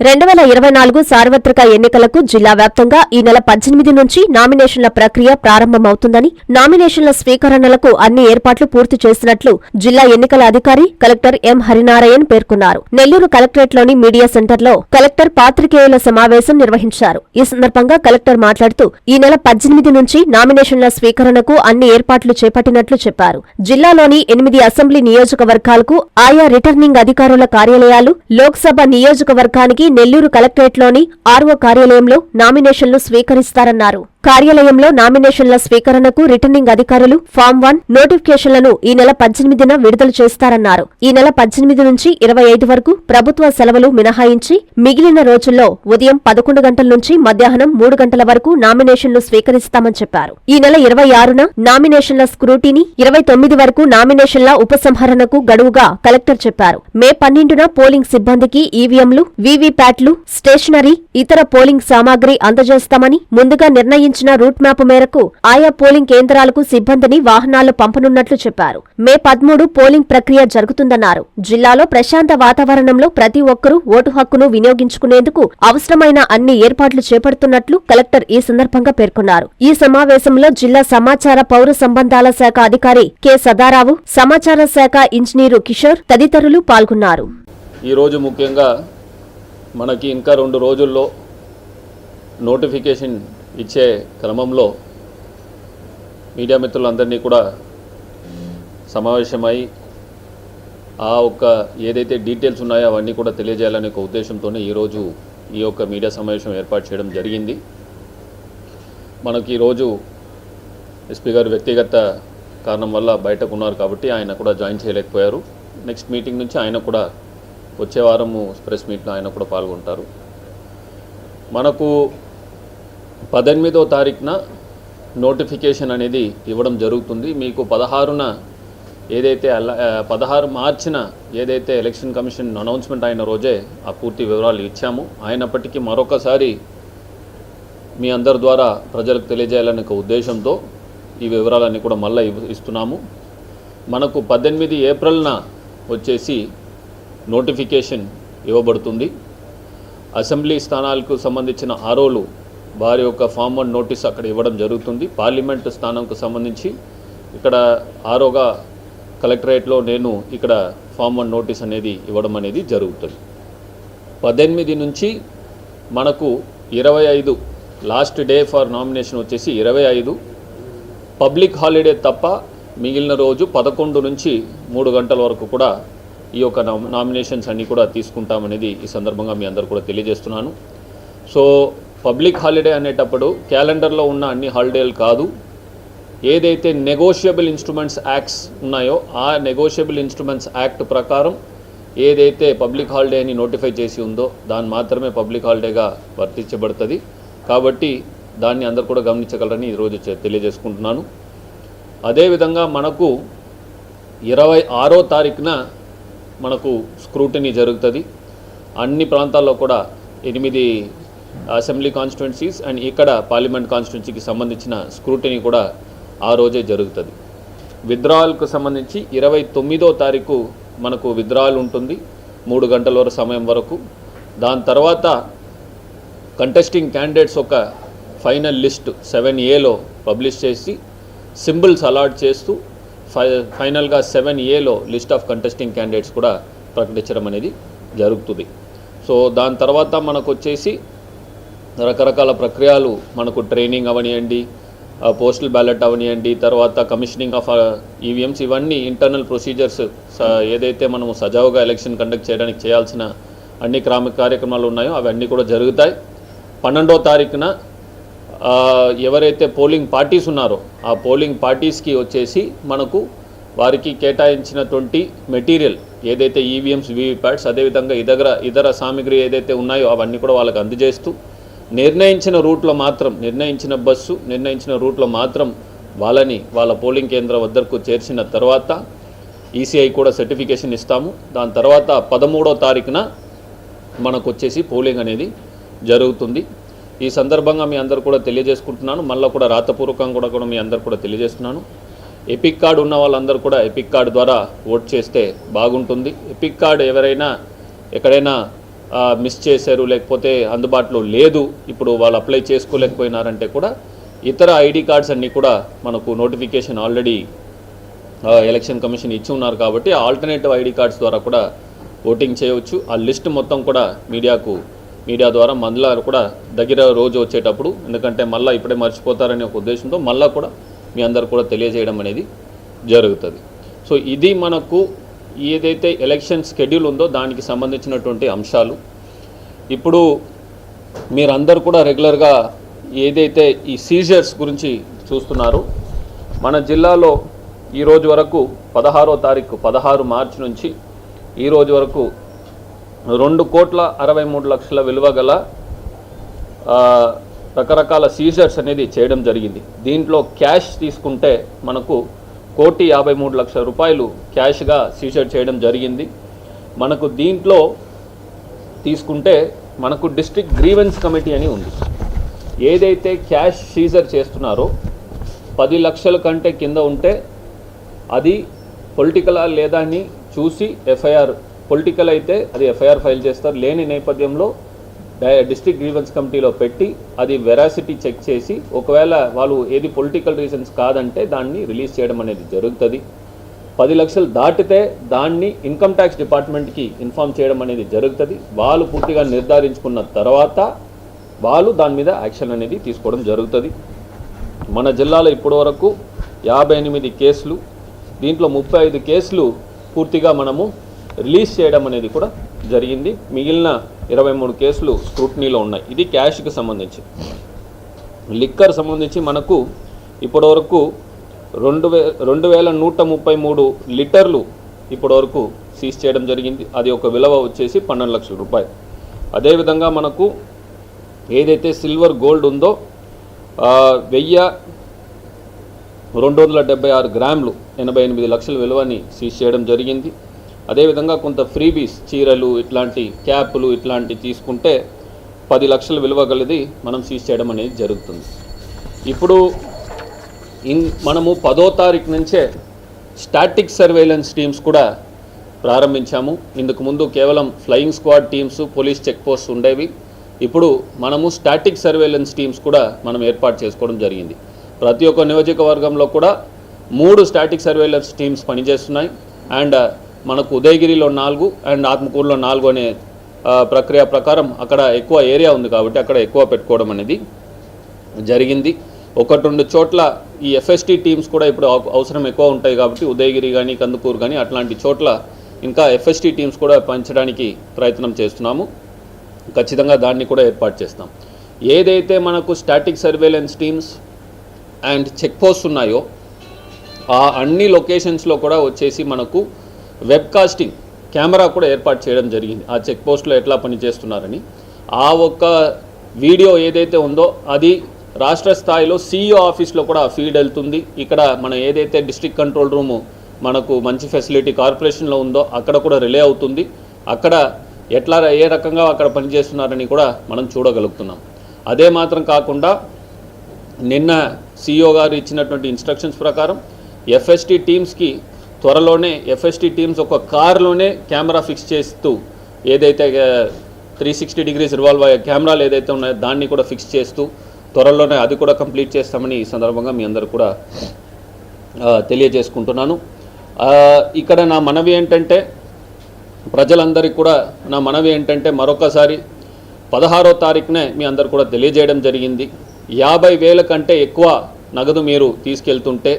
రెండు వేల ఇరవై నాలుగు సార్వత్రిక ఎన్నికలకు జిల్లా వ్యాప్తంగా ఈ నెల పద్దెనిమిది నుంచి నామినేషన్ల ప్రక్రియ ప్రారంభమవుతుందని నామినేషన్ల స్వీకరణలకు అన్ని ఏర్పాట్లు పూర్తి చేసినట్లు జిల్లా ఎన్నికల అధికారి కలెక్టర్ ఎం హరినారాయణ్ పేర్కొన్నారు. నెల్లూరు కలెక్టరేట్లోని మీడియా సెంటర్లో కలెక్టర్ పాత్రికేయుల సమావేశం నిర్వహించారు. ఈ సందర్భంగా కలెక్టర్ మాట్లాడుతూ ఈ నెల పద్దెనిమిది నుంచి నామినేషన్ల స్వీకరణకు అన్ని ఏర్పాట్లు చేపట్టినట్లు చెప్పారు. జిల్లాలోని ఎనిమిది అసెంబ్లీ నియోజకవర్గాలకు ఆయా రిటర్నింగ్ అధికారుల కార్యాలయాలు లోక్సభ నియోజకవర్గానికి నెల్లూరు కలెక్టరేట్లోని ఆర్ఓ కార్యాలయంలో నామినేషన్లు స్వీకరిస్తారన్నారు. కార్యాలయంలో నామినేషన్ల స్వీకరణకు రిటర్నింగ్ అధికారులు ఫామ్ వన్ నోటిఫికేషన్లను ఈ నెల పద్దెనిమిదిన విడుదల చేస్తారన్నారు. ఈ నెల పద్దెనిమిది నుంచి ఇరవై ఐదు వరకు ప్రభుత్వ సెలవులు మినహాయించి మిగిలిన రోజుల్లో ఉదయం పదకొండు గంటల నుంచి మధ్యాహ్నం మూడు గంటల వరకు నామినేషన్లు స్వీకరిస్తామని చెప్పారు. ఈ నెల ఇరవై ఆరున నామినేషన్ల స్క్రూటీని ఇరవై తొమ్మిది వరకు నామినేషన్ల ఉపసంహరణకు గడువుగా కలెక్టర్ చెప్పారు. మే పన్నెండున పోలింగ్ సిబ్బందికి ఈవీఎంలు వీవీప్యాట్లు స్టేషనరీ ఇతర పోలింగ్ సామాగ్రి అందజేస్తామని ముందుగా నిర్ణయించిన రూట్ మ్యాప్ మేరకు ఆయా పోలింగ్ కేంద్రాలకు సిబ్బందిని వాహనాలు పంపనున్నట్లు చెప్పారు. మే పదమూడు పోలింగ్ ప్రక్రియ జరుగుతుందన్నారు. జిల్లాలో ప్రశాంత వాతావరణంలో ప్రతి ఒక్కరూ ఓటు హక్కును వినియోగించుకునేందుకు అవసరమైన అన్ని ఏర్పాట్లు చేపడుతున్నట్లు కలెక్టర్ ఈ సందర్భంగా పేర్కొన్నారు. ఈ సమావేశంలో జిల్లా సమాచార పౌర సంబంధాల శాఖ అధికారి కె. సదారావు సమాచార శాఖ ఇంజనీరు కిషోర్ తదితరులు పాల్గొన్నారు. ఈరోజు ముఖ్యంగా మనకి ఇంకా రెండు రోజుల్లో నోటిఫికేషన్ ఇచ్చే క్రమంలో మీడియా మిత్రులందరినీ కూడా సమావేశమై ఆ ఒక్క ఏదైతే డీటెయిల్స్ ఉన్నాయో అవన్నీ కూడా తెలియజేయాలనే ఒక ఉద్దేశంతోనే ఈరోజు ఈ యొక్క మీడియా సమావేశం ఏర్పాటు చేయడం జరిగింది. మనకి ఈరోజు ఎస్పీ గారు వ్యక్తిగత కారణం వల్ల బయటకు ఉన్నారు కాబట్టి ఆయన కూడా జాయిన్ చేయలేకపోయారు. నెక్స్ట్ మీటింగ్ నుంచి ఆయన కూడా వచ్చే వారము ప్రెస్ మీట్లో ఆయన కూడా పాల్గొంటారు. మనకు పద్దెనిమిదో తారీఖున నోటిఫికేషన్ అనేది ఇవ్వడం జరుగుతుంది. మీకు పదహారున ఏదైతే అలా పదహారు మార్చిన ఏదైతే ఎలక్షన్ కమిషన్ అనౌన్స్మెంట్ అయిన రోజే ఆ పూర్తి వివరాలు ఇచ్చాము. అయినప్పటికీ మరొకసారి మీ అందరి ద్వారా ప్రజలకు తెలియజేయాలనే ఒక ఉద్దేశంతో ఈ వివరాలన్నీ కూడా మళ్ళీ ఇవ్- ఇస్తున్నాము. మనకు పద్దెనిమిది ఏప్రిల్న వచ్చేసి నోటిఫికేషన్ ఇవ్వబడుతుంది. అసెంబ్లీ స్థానాలకు సంబంధించిన ఆరోలు వారి యొక్క ఫార్మర్ నోటీస్ అక్కడ ఇవ్వడం జరుగుతుంది. పార్లమెంట్ స్థానంకు సంబంధించి ఇక్కడ ఆరోగా కలెక్టరేట్లో నేను ఇక్కడ ఫార్మర్ నోటీస్ అనేది ఇవ్వడం అనేది జరుగుతుంది. పద్దెనిమిది నుంచి మనకు ఇరవై ఐదు లాస్ట్ డే ఫర్ నామినేషన్ వచ్చేసి ఇరవై ఐదు. పబ్లిక్ హాలిడే తప్ప మిగిలిన రోజు పదకొండు నుంచి మూడు గంటల వరకు కూడా ఈ యొక్క నామినేషన్స్ అన్నీ కూడా తీసుకుంటామనేది ఈ సందర్భంగా మీ అందరు కూడా తెలియజేస్తున్నాను. సో పబ్లిక్ హాలిడే అనేటప్పుడు క్యాలెండర్లో ఉన్న అన్ని హాలిడేలు కాదు. ఏదైతే నెగోషియబుల్ ఇన్స్ట్రుమెంట్స్ యాక్ట్స్ ఉన్నాయో ఆ నెగోషియబుల్ ఇన్స్ట్రుమెంట్స్ యాక్ట్ ప్రకారం ఏదైతే పబ్లిక్ హాలిడే అని నోటిఫై చేసి ఉందో దాన్ని మాత్రమే పబ్లిక్ హాలిడేగా వర్తించబడుతుంది. కాబట్టి దాన్ని అందరు కూడా గమనించగలరని ఈరోజు తెలియజేసుకుంటున్నాను. అదేవిధంగా మనకు ఇరవై ఆరో తారీఖున మనకు స్క్రూటినీ జరుగుతుంది. అన్ని ప్రాంతాల్లో కూడా ఎనిమిది అసెంబ్లీ కాన్స్టిట్యున్సీస్ అండ్ ఇక్కడ పార్లమెంట్ కాన్స్టిట్యున్సీకి సంబంధించిన స్క్రూటినీ కూడా ఆ రోజే జరుగుతుంది. విత్డ్రావల్కు సంబంధించి ఇరవై తొమ్మిదో తారీఖు మనకు విత్డ్రావల్ ఉంటుంది మూడు గంటల వరకు సమయం వరకు. దాని తర్వాత కంటెస్టింగ్ క్యాండిడేట్స్ ఒక ఫైనల్ లిస్ట్ సెవెన్ ఏలో పబ్లిష్ చేసి సింబల్స్ అలాట్ చేస్తూ ఫై ఫైనల్గా సెవెన్ ఏలో లిస్ట్ ఆఫ్ కంటెస్టింగ్ క్యాండిడేట్స్ కూడా ప్రకటించడం అనేది జరుగుతుంది. సో దాని తర్వాత మనకు వచ్చేసి రకరకాల ప్రక్రియలు మనకు ట్రైనింగ్ అవనియండి పోస్టల్ బ్యాలెట్ అవనియండి తర్వాత కమిషనింగ్ ఆఫ్ ఈవీఎంస్ ఇవన్నీ ఇంటర్నల్ ప్రొసీజర్స్ ఏదైతే మనము సజావుగా ఎలక్షన్ కండక్ట్ చేయడానికి చేయాల్సిన అన్ని క్రామిక కార్యక్రమాలు ఉన్నాయో అవన్నీ కూడా జరుగుతాయి. పన్నెండో తారీఖున ఎవరైతే పోలింగ్ పార్టీస్ ఉన్నారో ఆ పోలింగ్ పార్టీస్కి వచ్చేసి మనకు వారికి కేటాయించినటువంటి మెటీరియల్ ఏదైతే ఈవీఎంస్ వీవీప్యాట్స్ అదేవిధంగా ఇతర ఇతర సామాగ్రి ఏదైతే ఉన్నాయో అవన్నీ కూడా వాళ్ళకి అందజేస్తూ నిర్ణయించిన రూట్లో మాత్రం నిర్ణయించిన బస్సు నిర్ణయించిన రూట్లో మాత్రం వాళ్ళని వాళ్ళ పోలింగ్ కేంద్రం వద్దకు చేర్చిన తర్వాత ఈసీఐ కూడా సర్టిఫికేషన్ ఇస్తాము. దాని తర్వాత పదమూడో తారీఖున మనకు వచ్చేసి పోలింగ్ అనేది జరుగుతుంది. ఈ సందర్భంగా మీ అందరు కూడా తెలియజేసుకుంటున్నాను. మళ్ళీ కూడా రాతపూర్వకంగా కూడా కూడా మీ అందరు కూడా తెలియజేస్తున్నాను. ఎపిక్ కార్డు ఉన్న వాళ్ళందరూ కూడా ఎపిక్ కార్డు ద్వారా ఓట్ చేస్తే బాగుంటుంది. ఎపిక్ కార్డు ఎవరైనా ఎక్కడైనా మిస్ చేశారు లేకపోతే అందుబాటులో లేదు ఇప్పుడు వాళ్ళు అప్లై చేసుకోలేకపోయినారంటే కూడా ఇతర ఐడి కార్డ్స్ అన్నీ కూడా మనకు నోటిఫికేషన్ ఆల్రెడీ ఎలక్షన్ కమిషన్ ఇచ్చి ఉన్నారు కాబట్టి ఆల్టర్నేటివ్ ఐడి కార్డ్స్ ద్వారా కూడా ఓటింగ్ చేయవచ్చు. ఆ లిస్ట్ మొత్తం కూడా మీడియాకు మీడియా ద్వారా మళ్ళా కూడా దగ్గర రోజు వచ్చేటప్పుడు ఎందుకంటే మళ్ళీ ఇప్పుడే మర్చిపోతారనే ఒక ఉద్దేశంతో మళ్ళీ కూడా మీ అందరు కూడా తెలియజేయడం అనేది జరుగుతుంది. సో ఇది మనకు ఏదైతే ఎలక్షన్ షెడ్యూల్ ఉందో దానికి సంబంధించినటువంటి అంశాలు. ఇప్పుడు మీరందరూ కూడా రెగ్యులర్గా ఏదైతే ఈ సీజర్స్ గురించి చూస్తున్నారు మన జిల్లాలో ఈరోజు వరకు పదహారో తారీఖు పదహారు మార్చి నుంచి ఈరోజు వరకు రెండు కోట్ల అరవై మూడు లక్షల విలువ గల రకరకాల సీజర్స్ అనేది చేయడం జరిగింది. దీంట్లో క్యాష్ తీసుకుంటే మనకు కోటి యాభై మూడు లక్షల రూపాయలు క్యాష్గా సీజర్ చేయడం జరిగింది. మనకు దీంట్లో తీసుకుంటే మనకు డిస్ట్రిక్ట్ గ్రీవెన్స్ కమిటీ అని ఉంది. ఏదైతే క్యాష్ సీజర్ చేస్తున్నారో పది లక్షల కంటే కింద ఉంటే అది పొలిటికలా లేదా అని చూసి ఎఫ్ఐఆర్ పొలిటికల్ అయితే అది ఎఫ్ఐఆర్ ఫైల్ చేస్తారు. లేని నేపథ్యంలో డై- డిస్ట్రిక్ట్ గ్రీవెన్స్ కమిటీలో పెట్టి అది వెరాసిటీ చెక్ చేసి ఒకవేళ వాళ్ళు ఏది పొలిటికల్ రీజన్స్ కాదంటే దాన్ని రిలీజ్ చేయడం అనేది జరుగుతుంది. పది లక్షలు దాటితే దాన్ని ఇన్కమ్ ట్యాక్స్ డిపార్ట్మెంట్కి ఇన్ఫామ్ చేయడం అనేది జరుగుతుంది. వాళ్ళు పూర్తిగా నిర్ధారించుకున్న తర్వాత వాళ్ళు దాని మీద యాక్షన్ అనేది తీసుకోవడం జరుగుతుంది. మన జిల్లాలో ఇప్పటి వరకు యాభై ఎనిమిది కేసులు దీంట్లో ముప్పై ఐదు కేసులు పూర్తిగా మనము రిలీజ్ చేయడం అనేది కూడా జరిగింది. మిగిలిన ఇరవై మూడు కేసులు స్క్రూటనీలో ఉన్నాయి. ఇది క్యాష్కి సంబంధించి. లిక్కర్ సంబంధించి మనకు ఇప్పటివరకు రెండు వే రెండు వేల నూట ముప్పై మూడు లీటర్లు ఇప్పటివరకు సీజ్ చేయడం జరిగింది. అది ఒక విలువ వచ్చేసి పన్నెండు లక్షల రూపాయలు. అదేవిధంగా మనకు ఏదైతే సిల్వర్ గోల్డ్ ఉందో వెయ్యి రెండు వందల డెబ్బై ఆరు గ్రాములు ఎనభై ఎనిమిది లక్షల విలువని సీజ్ చేయడం జరిగింది. అదేవిధంగా కొంత ఫ్రీబీస్ చీరలు ఇట్లాంటి క్యాపులు ఇట్లాంటివి తీసుకుంటే పది లక్షల విలువ గలది మనం సీజ్ చేయడం అనేది జరుగుతుంది. ఇప్పుడు ఇన్ మనము పదో తారీఖు నుంచే స్టాటిక్ సర్వేలెన్స్ టీమ్స్ కూడా ప్రారంభించాము. ఇందుకు ముందు కేవలం flying squad teams police check post ఉండేవి. ఇప్పుడు మనము స్టాటిక్ సర్వేలెన్స్ టీమ్స్ కూడా మనం ఏర్పాటు చేసుకోవడం జరిగింది. ప్రతి ఒక్క నియోజకవర్గంలో కూడా మూడు స్టాటిక్ సర్వేలెన్స్ టీమ్స్ పనిచేస్తున్నాయి. అండ్ మనకు ఉదయగిరిలో నాలుగు అండ్ ఆత్మకూరులో నాలుగు అనే ప్రక్రియ ప్రకారం అక్కడ ఎక్కువ ఏరియా ఉంది కాబట్టి అక్కడ ఎక్కువ పెట్టుకోవడం అనేది జరిగింది. ఒకటి రెండు చోట్ల ఈ ఎఫ్ఎస్టీ టీమ్స్ కూడా ఇప్పుడు అవసరం ఎక్కువ ఉంటాయి కాబట్టి ఉదయగిరి కానీ కందుకూరు కానీ అట్లాంటి చోట్ల ఇంకా ఎఫ్ఎస్టీ టీమ్స్ కూడా పంచడానికి ప్రయత్నం చేస్తున్నాము. ఖచ్చితంగా దాన్ని కూడా ఏర్పాటు చేస్తాం. ఏదైతే మనకు static surveillance teams and check post ఉన్నాయో ఆ అన్ని లొకేషన్స్లో కూడా వచ్చేసి మనకు వెబ్ కాస్టింగ్ కెమెరా కూడా ఏర్పాటు చేయడం జరిగింది. ఆ చెక్ పోస్ట్లో ఎట్లా పనిచేస్తున్నారని ఆ ఒక్క వీడియో ఏదైతే ఉందో అది రాష్ట్ర స్థాయిలో సీఈఓ ఆఫీస్లో కూడా ఆ ఫీడ్ వెళ్తుంది. ఇక్కడ మన ఏదైతే డిస్ట్రిక్ట్ కంట్రోల్ రూము మనకు మంచి ఫెసిలిటీ కార్పొరేషన్లో ఉందో అక్కడ కూడా రిలే అవుతుంది. అక్కడ ఎట్లా ఏ రకంగా అక్కడ పనిచేస్తున్నారని కూడా మనం చూడగలుగుతున్నాం. అదే మాత్రం కాకుండా నిన్న సీఈఓ గారు ఇచ్చినటువంటి ఇన్స్ట్రక్షన్స్ ప్రకారం ఎఫ్ఎస్టీ టీమ్స్కి త్వరలోనే ఎఫ్ఎస్టీ టీమ్స్ ఒక కార్లోనే కెమెరా ఫిక్స్ చేస్తూ ఏదైతే త్రీ సిక్స్టీ డిగ్రీస్ రివాల్వ్ అయ్యే కెమెరాలు ఏదైతే ఉన్నాయో దాన్ని కూడా ఫిక్స్ చేస్తూ త్వరలోనే అది కూడా కంప్లీట్ చేస్తామని ఈ సందర్భంగా మీ అందరు కూడా తెలియజేసుకుంటున్నాను. ఇక్కడ నా మనవి ఏంటంటే ప్రజలందరికీ కూడా నా మనవి ఏంటంటే మరొకసారి పదహారో తారీఖునే మీ అందరు కూడా తెలియజేయడం జరిగింది. యాభై వేల కంటే ఎక్కువ నగదు మీరు తీసుకెళ్తుంటే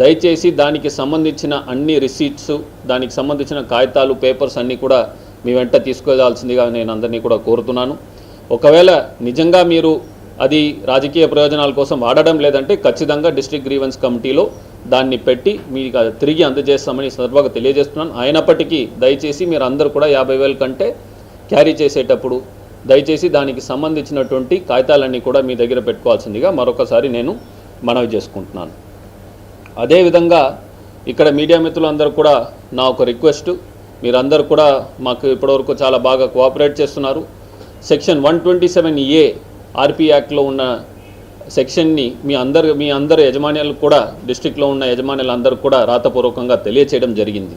దయచేసి దానికి సంబంధించిన అన్ని రిసీట్స్ దానికి సంబంధించిన కాగితాలు పేపర్స్ అన్నీ కూడా మీ వెంట తీసుకెళ్ళాల్సిందిగా నేను అందరినీ కూడా కోరుతున్నాను. ఒకవేళ నిజంగా మీరు అది రాజకీయ ప్రయోజనాల కోసం వాడడం లేదంటే ఖచ్చితంగా డిస్ట్రిక్ట్ గ్రీవెన్స్ కమిటీలో దాన్ని పెట్టి మీకు అది తిరిగి అందజేస్తామని సందర్భంగా తెలియజేస్తున్నాను. అయినప్పటికీ దయచేసి మీరు అందరూ కూడా యాభై వేల కంటే క్యారీ చేసేటప్పుడు దయచేసి దానికి సంబంధించినటువంటి కాగితాలన్నీ కూడా మీ దగ్గర పెట్టుకోవాల్సిందిగా మరొకసారి నేను మనవి చేసుకుంటున్నాను. అదేవిధంగా ఇక్కడ మీడియా మిత్రులందరూ కూడా నా ఒక రిక్వెస్ట్. మీరందరూ కూడా మాకు ఇప్పటివరకు చాలా బాగా కోఆపరేట్ చేస్తున్నారు. Section one twenty seven A RP యాక్ట్లో ఉన్న సెక్షన్ని మీ అందరు మీ అందరు యజమానులు కూడా డిస్టిక్లో ఉన్న యజమానులందరూ కూడా రాతపూర్వకంగా తెలియచేయడం జరిగింది.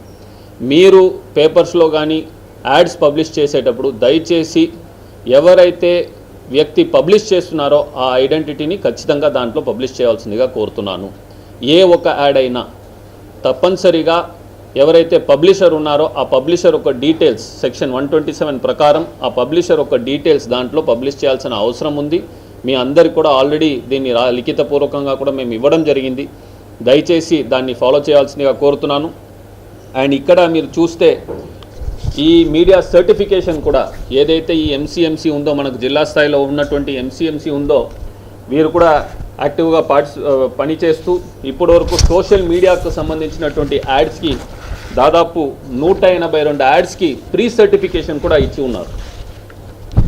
మీరు పేపర్స్లో కానీ యాడ్స్ పబ్లిష్ చేసేటప్పుడు దయచేసి ఎవరైతే వ్యక్తి పబ్లిష్ చేస్తున్నారో ఆ ఐడెంటిటీని ఖచ్చితంగా దాంట్లో పబ్లిష్ చేయాల్సిందిగా కోరుతున్నాను. ఏ ఒక యాడ్ అయినా తప్పనిసరిగా ఎవరైతే పబ్లిషర్ ఉన్నారో ఆ పబ్లిషర్ ఒక details section one twenty seven ప్రకారం ఆ పబ్లిషర్ ఒక డీటెయిల్స్ దాంట్లో పబ్లిష్ చేయాల్సిన అవసరం ఉంది. మీ అందరికి కూడా ఆల్రెడీ దీన్ని లిఖితపూర్వకంగా కూడా మేము ఇవ్వడం జరిగింది. దయచేసి దాన్ని ఫాలో చేయాల్సిందిగా కోరుతున్నాను. అండ్ ఇక్కడ మీరు చూస్తే ఈ మీడియా సర్టిఫికేషన్ కూడా ఏదైతే ఈ ఎంసీఎంసీ ఉందో మనకు జిల్లా స్థాయిలో ఉన్నటువంటి ఎంసీఎంసీ ఉందో వీరు కూడా యాక్టివ్గా పార్టిస్ పనిచేస్తూ ఇప్పటివరకు సోషల్ మీడియాకు సంబంధించినటువంటి యాడ్స్కి దాదాపు నూట ఎనభై రెండు యాడ్స్కి ప్రీ సర్టిఫికేషన్ కూడా ఇచ్చి ఉన్నారు.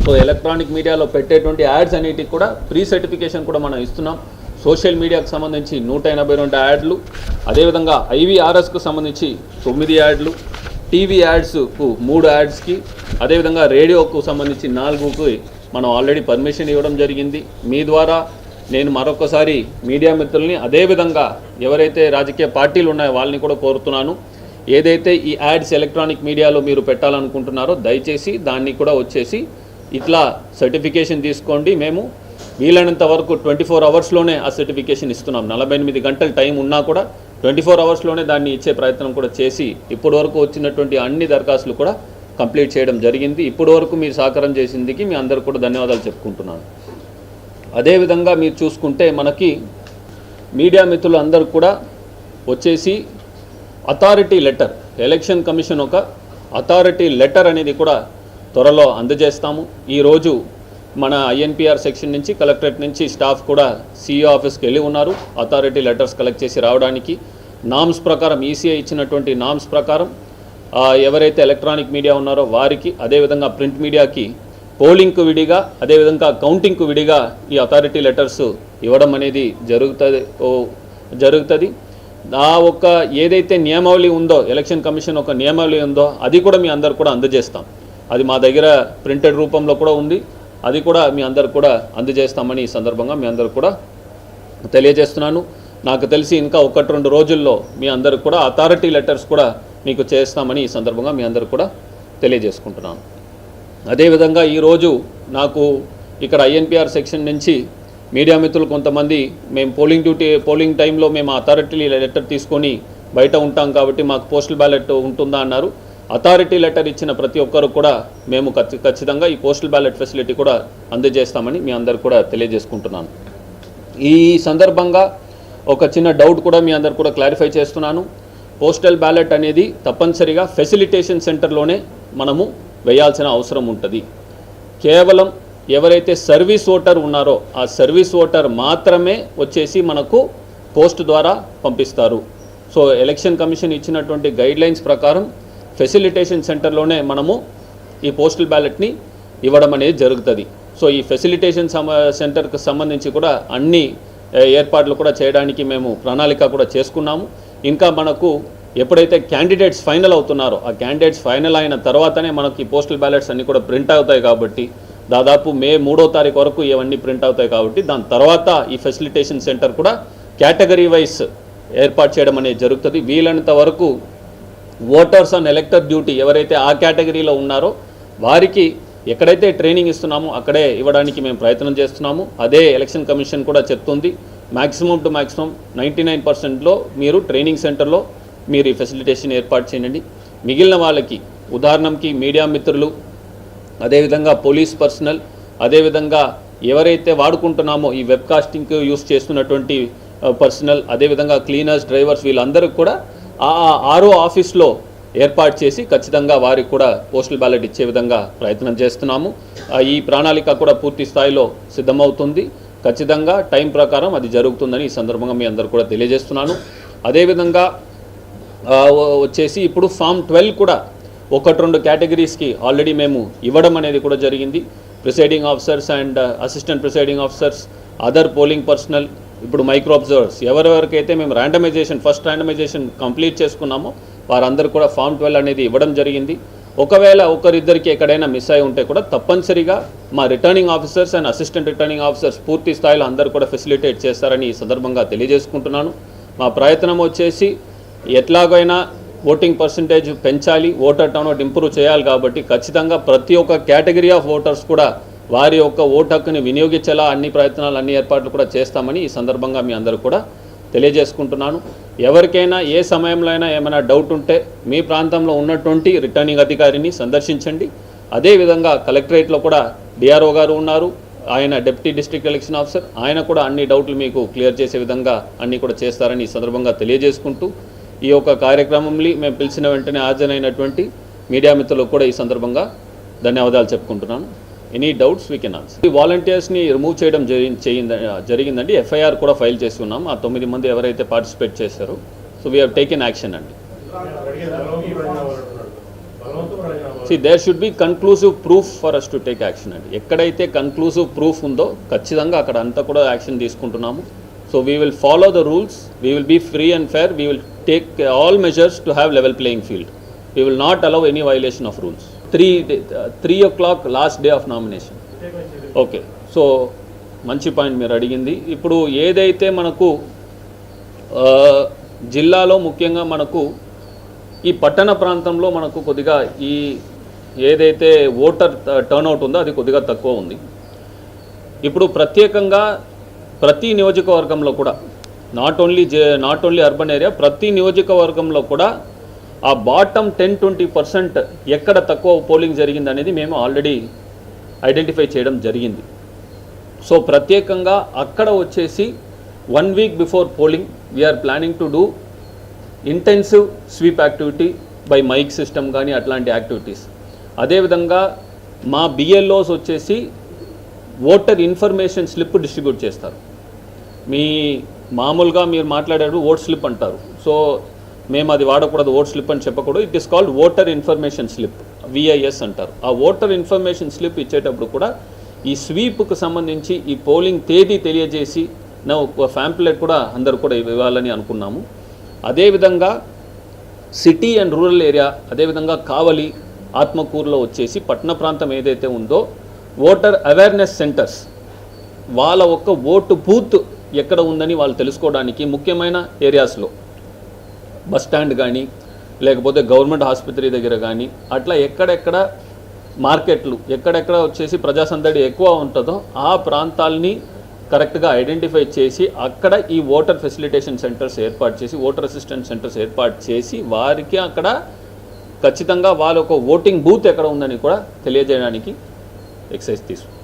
సో ఎలక్ట్రానిక్ మీడియాలో పెట్టేటువంటి యాడ్స్ అనేటికి కూడా ప్రీ సర్టిఫికేషన్ కూడా మనం ఇస్తున్నాం. సోషల్ మీడియాకు సంబంధించి నూట ఎనభై రెండు యాడ్లు అదేవిధంగా ఐవీఆర్ఎస్కు సంబంధించి తొమ్మిది యాడ్లు టీవీ యాడ్స్కు మూడు యాడ్స్కి అదేవిధంగా రేడియోకు సంబంధించి నాలుగుకి మనం ఆల్రెడీ పర్మిషన్ ఇవ్వడం జరిగింది. మీ ద్వారా నేను మరొకసారి మీడియా మిత్రుల్ని అదేవిధంగా ఎవరైతే రాజకీయ పార్టీలు ఉన్నాయో వాళ్ళని కూడా కోరుతున్నాను. ఏదైతే ఈ యాడ్స్ ఎలక్ట్రానిక్ మీడియాలో మీరు పెట్టాలనుకుంటున్నారో దయచేసి దాన్ని కూడా వచ్చేసి ఇట్లా సర్టిఫికేషన్ తీసుకోండి. మేము వీలైనంత వరకు ట్వంటీ ఫోర్ అవర్స్లోనే ఆ సర్టిఫికేషన్ ఇస్తున్నాం. నలభై ఎనిమిది గంటల టైం ఉన్నా కూడా ట్వంటీ ఫోర్ అవర్స్లోనే దాన్ని ఇచ్చే ప్రయత్నం కూడా చేసి ఇప్పటి వరకు వచ్చినటువంటి అన్ని దరఖాస్తులు కూడా కంప్లీట్ చేయడం జరిగింది. ఇప్పటి వరకు మీరు సహకారం చేసిందికి మీ అందరు కూడా ధన్యవాదాలు చెప్పుకుంటున్నాను. అదేవిధంగా మీరు చూసుకుంటే మనకి మీడియా మిత్రులు అందరూ కూడా వచ్చేసి అథారిటీ లెటర్ ఎలక్షన్ కమిషన్ ఒక అథారిటీ లెటర్ అనేది కూడా త్వరలో అందజేస్తాము. ఈరోజు మన ఐఎన్పిఆర్ సెక్షన్ నుంచి కలెక్టరేట్ నుంచి స్టాఫ్ కూడా సిఇఓ ఆఫీస్కి వెళ్ళి ఉన్నారు. అథారిటీ లెటర్స్ కలెక్ట్ చేసి రావడానికి నామ్స్ ప్రకారం ఈసీఐ ఇచ్చినటువంటి నామ్స్ ప్రకారం ఎవరైతే ఎలక్ట్రానిక్ మీడియా ఉన్నారో వారికి అదేవిధంగా ప్రింట్ మీడియాకి పోలింగ్కు విడిగా అదేవిధంగా కౌంటింగ్కు విడిగా ఈ అథారిటీ లెటర్స్ ఇవ్వడం అనేది జరుగుతుంది ఓ జరుగుతుంది. ఆ ఒక ఏదైతే నియమావళి ఉందో ఎలక్షన్ కమిషన్ ఒక నియమావళి ఉందో అది కూడా మీ అందరు కూడా అందజేస్తాం. అది మా దగ్గర ప్రింటెడ్ రూపంలో కూడా ఉంది అది కూడా మీ అందరు కూడా అందజేస్తామని ఈ సందర్భంగా మీ అందరు కూడా తెలియజేస్తున్నాను. నాకు తెలిసి ఇంకా ఒకటి రెండు రోజుల్లో మీ అందరికి కూడా అథారిటీ లెటర్స్ కూడా మీకు చేస్తామని ఈ సందర్భంగా మీ అందరు కూడా తెలియజేసుకుంటున్నాను. అదేవిధంగా ఈరోజు నాకు ఇక్కడ ఐఎన్పిఆర్ సెక్షన్ నుంచి మీడియా మిత్రులు కొంతమంది మేము పోలింగ్ డ్యూటీ పోలింగ్ టైంలో మేము అథారిటీ లెటర్ తీసుకొని బయట ఉంటాం కాబట్టి మాకు పోస్టల్ బ్యాలెట్ ఉంటుందా అన్నారు. అథారిటీ లెటర్ ఇచ్చిన ప్రతి ఒక్కరు కూడా మేము ఖచ్చితంగా ఈ పోస్టల్ బ్యాలెట్ ఫెసిలిటీ కూడా అందజేస్తామని మీ అందరు కూడా తెలియజేసుకుంటున్నాను. ఈ సందర్భంగా ఒక చిన్న డౌట్ కూడా మీ అందరు కూడా క్లారిఫై చేస్తున్నాను. పోస్టల్ బ్యాలెట్ అనేది తప్పనిసరిగా ఫెసిలిటేషన్ సెంటర్లోనే మనము వేయాల్సిన అవసరం ఉంటుంది. కేవలం ఎవరైతే సర్వీస్ ఓటర్ ఉన్నారో ఆ సర్వీస్ ఓటర్ మాత్రమే వచ్చేసి మనకు పోస్ట్ ద్వారా పంపిస్తారు. సో ఎలక్షన్ కమిషన్ ఇచ్చినటువంటి గైడ్లైన్స్ ప్రకారం ఫెసిలిటేషన్ సెంటర్లోనే మనము ఈ పోస్టల్ బ్యాలెట్ని ఇవ్వడం అనేది జరుగుతుంది. సో ఈ ఫెసిలిటేషన్ సమ సెంటర్కి సంబంధించి కూడా అన్ని ఏర్పాట్లు కూడా చేయడానికి మేము ప్రణాళిక కూడా చేసుకున్నాము. ఇంకా మనకు ఎప్పుడైతే క్యాండిడేట్స్ ఫైనల్ అవుతున్నారో ఆ క్యాండిడేట్స్ ఫైనల్ అయిన తర్వాతనే మనకి పోస్టల్ బ్యాలెట్స్ అన్నీ కూడా ప్రింట్ అవుతాయి కాబట్టి దాదాపు మే మూడో తారీఖు వరకు ఇవన్నీ ప్రింట్ అవుతాయి కాబట్టి దాని తర్వాత ఈ ఫెసిలిటేషన్ సెంటర్ కూడా కేటగిరీ వైస్ ఏర్పాటు చేయడం అనేది జరుగుతుంది. వీలైనంత వరకు ఓటర్స్ అండ్ ఎలక్టర్ డ్యూటీ ఎవరైతే ఆ కేటగిరీలో ఉన్నారో వారికి ఎక్కడైతే ట్రైనింగ్ ఇస్తున్నామో అక్కడే ఇవ్వడానికి మేము ప్రయత్నం చేస్తున్నాము. అదే ఎలక్షన్ కమిషన్ కూడా చెప్తుంది. Maximum to maximum ninety nine పర్సెంట్లో మీరు ట్రైనింగ్ సెంటర్లో మీరు ఈ ఫెసిలిటేషన్ ఏర్పాటు చేయండి. మిగిలిన వాళ్ళకి ఉదాహరణకి మీడియా మిత్రులు అదేవిధంగా పోలీస్ పర్సనల్ అదేవిధంగా ఎవరైతే వాడుకుంటున్నామో ఈ వెబ్ కాస్టింగ్కి యూస్ చేస్తున్నటువంటి పర్సనల్ అదేవిధంగా క్లీనర్స్ డ్రైవర్స్ వీళ్ళందరికీ కూడా ఆ ఆరో ఆఫీస్లో ఏర్పాటు చేసి ఖచ్చితంగా వారికి కూడా పోస్టల్ బ్యాలెట్ ఇచ్చే విధంగా ప్రయత్నం చేస్తున్నాము. ఈ ప్రణాళిక కూడా పూర్తి స్థాయిలో సిద్ధమవుతుంది. ఖచ్చితంగా టైం ప్రకారం అది జరుగుతుందని ఈ సందర్భంగా మీ అందరు కూడా తెలియజేస్తున్నాను. అదేవిధంగా వచ్చేసి ఇప్పుడు ఫామ్ ట్వెల్వ్ కూడా ఒకటి రెండు కేటగిరీస్కి ఆల్రెడీ మేము ఇవ్వడం అనేది కూడా జరిగింది. Presiding officers and assistant presiding officers other polling personnel ఇప్పుడు మైక్రో అబ్జర్వర్స్ ఎవరెవరికైతే మేము ర్యాండమైజేషన్ ఫస్ట్ ర్యాండమైజేషన్ కంప్లీట్ చేసుకున్నామో వారందరూ కూడా ఫామ్ ట్వెల్వ్ అనేది ఇవ్వడం జరిగింది. ఒకవేళ ఒకరిద్దరికి ఎక్కడైనా మిస్ అయి ఉంటే కూడా తప్పనిసరిగా మా returning officers and assistant returning officers పూర్తి స్థాయిలో అందరూ కూడా ఫెసిలిటేట్ చేస్తారని ఈ సందర్భంగా తెలియజేసుకుంటున్నాను. మా ప్రయత్నం వచ్చేసి ఎట్లాగైనా ఓటింగ్ పర్సంటేజ్ పెంచాలి ఓటర్ టర్నౌట్ ఇంప్రూవ్ చేయాలి కాబట్టి ఖచ్చితంగా ప్రతి ఒక్క కేటగిరీ ఆఫ్ ఓటర్స్ కూడా వారి యొక్క ఓటు హక్కుని వినియోగించేలా అన్ని ప్రయత్నాలు అన్ని ఏర్పాట్లు కూడా చేస్తామని ఈ సందర్భంగా మీ అందరూ కూడా తెలియజేసుకుంటున్నాను. ఎవరికైనా ఏ సమయంలో అయినా ఏమైనా డౌట్ ఉంటే మీ ప్రాంతంలో ఉన్నటువంటి రిటర్నింగ్ అధికారిని సందర్శించండి. అదేవిధంగా కలెక్టరేట్లో కూడా డిఆర్ఓ గారు ఉన్నారు ఆయన డిప్యూటీ డిస్ట్రిక్ట్ ఎలక్షన్ ఆఫీసర్ ఆయన కూడా అన్ని డౌట్లు మీకు క్లియర్ చేసే విధంగా అన్నీ కూడా చేస్తారని ఈ సందర్భంగా తెలియజేసుకుంటూ ఈ యొక్క కార్యక్రమంలో మేము పిలిచిన వెంటనే హాజరైనటువంటి మీడియా మిత్రులకు కూడా ఈ సందర్భంగా ధన్యవాదాలు చెప్పుకుంటున్నాను. Any doubts we can answer ఈ వాలంటీర్స్ని రిమూవ్ చేయడం జరి జరిగిందండి. ఎఫ్ఐఆర్ కూడా ఫైల్ చేసి ఉన్నాం. ఆ తొమ్మిది మంది ఎవరైతే పార్టిసిపేట్ చేశారో so we have taken action అండి. See there should be conclusive proof for us to take action అండి. ఎక్కడైతే కన్క్లూజివ్ ప్రూఫ్ ఉందో ఖచ్చితంగా అక్కడ అంతా కూడా యాక్షన్ తీసుకుంటున్నాము. So we will follow the rules we will be free and fair we will take all measures to have level playing field we will not allow any violation of rules three three o'clock last day of nomination okay so మంచి point మీరు అడిగింది. ఇప్పుడు ఏదైతే మనకు జిల్లాలో ముఖ్యంగా మనకు ఈ పట్టణ ప్రాంతంలో మనకు కొద్దిగా ఈ ఏదైతే ఓటర్ టర్న్అవుట్ ఉందో అది కొద్దిగా తక్కువ ఉంది. ఇప్పుడు ప్రత్యేకంగా ప్రతి నియోజకవర్గంలో కూడా నాట్ ఓన్లీ జే నాట్ ఓన్లీ అర్బన్ ఏరియా ప్రతి నియోజకవర్గంలో కూడా ఆ బాటమ్ టెన్ ట్వంటీ పర్సెంట్ ఎక్కడ తక్కువ పోలింగ్ జరిగింది అనేది మేము ఆల్రెడీ ఐడెంటిఫై చేయడం జరిగింది. సో ప్రత్యేకంగా అక్కడ వచ్చేసి one week before polling we're planning to do intensive SVEEP activity by mic system కానీ అట్లాంటి యాక్టివిటీస్ అదేవిధంగా మా బిఎల్ఓస్ వచ్చేసి ఓటర్ ఇన్ఫర్మేషన్ స్లిప్ డిస్ట్రిబ్యూట్ చేస్తారు. మీ మామూలుగా మీరు మాట్లాడారు ఓట్ స్లిప్ అంటారు. సో మేము అది వాడకూడదు ఓట్ స్లిప్ అని చెప్పకూడదు. It is called voter information slip VIS అంటారు. ఆ ఓటర్ ఇన్ఫర్మేషన్ స్లిప్ ఇచ్చేటప్పుడు కూడా ఈ స్వీప్కు సంబంధించి ఈ పోలింగ్ తేదీ తెలియజేసి నా ఒక ఫ్యాంప్లెట్ కూడా అందరు కూడా ఇవ్వాలని అనుకున్నాము. అదేవిధంగా సిటీ అండ్ రూరల్ ఏరియా అదేవిధంగా కావలి ఆత్మకూరులో వచ్చేసి పట్టణ ప్రాంతం ఏదైతే ఉందో ఓటర్ అవేర్నెస్ సెంటర్స్ వాళ్ళ ఒక్క ఓటు బూత్ ఎక్కడ ఉందని వాళ్ళు తెలుసుకోవడానికి ముఖ్యమైన ఏరియాస్లో. బస్ స్టాండ్ కానీ లేకపోతే గవర్నమెంట్ ఆసుపత్రి దగ్గర కానీ అట్లా ఎక్కడెక్కడ మార్కెట్లు ఎక్కడెక్కడ వచ్చేసి ప్రజాసందడి ఎక్కువ ఉంటుందో ఆ ప్రాంతాల్ని కరెక్ట్గా ఐడెంటిఫై చేసి అక్కడ ఈ ఓటర్ ఫెసిలిటేషన్ సెంటర్స్ ఏర్పాటు చేసి ఓటర్ అసిస్టెంట్ సెంటర్స్ ఏర్పాటు చేసి వారికి అక్కడ ఖచ్చితంగా వాళ్ళ ఒక ఓటింగ్ బూత్ ఎక్కడ ఉందని కూడా తెలియజేయడానికి ఎక్సైజ్ తీసుకుంటాం